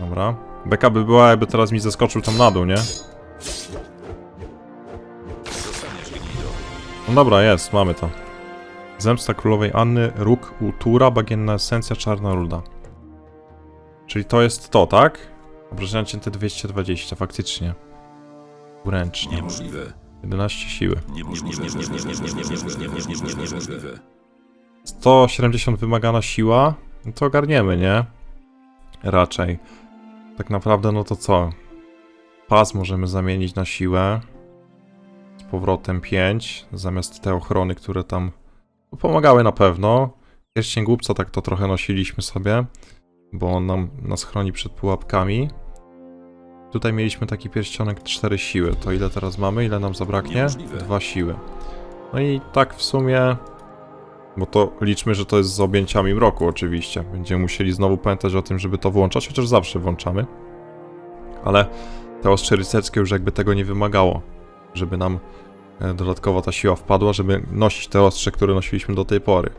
Dobra. Beka by była, jakby teraz mi zeskoczył tam na dół, nie? No dobra, jest, mamy to. Zemsta królowej Anny, róg Utura, bagienna esencja, czarna ruda. Czyli to jest to, tak? Obrażenia cięte 220, faktycznie. Uręcznie. Niemożliwe. 11 siły. Niemożliwe. 170 wymagana siła, no to ogarniemy, nie? Raczej. Tak naprawdę, no to co? Pas możemy zamienić na siłę. Z powrotem 5, zamiast te ochrony, które tam pomagały na pewno. Pierścień głupca tak to trochę nosiliśmy sobie, bo on nam nas chroni przed pułapkami. Tutaj mieliśmy taki pierścionek 4 siły. To ile teraz mamy? Ile nam zabraknie? Niemożliwe. 2 siły. No i tak w sumie bo to liczmy, że to jest z objęciami mroku oczywiście. Będziemy musieli znowu pamiętać o tym, żeby to włączać, chociaż zawsze włączamy. Ale te ostrze rycerskie już jakby tego nie wymagało, żeby nam e, dodatkowo ta siła wpadła, żeby nosić te ostrze, które nosiliśmy do tej pory.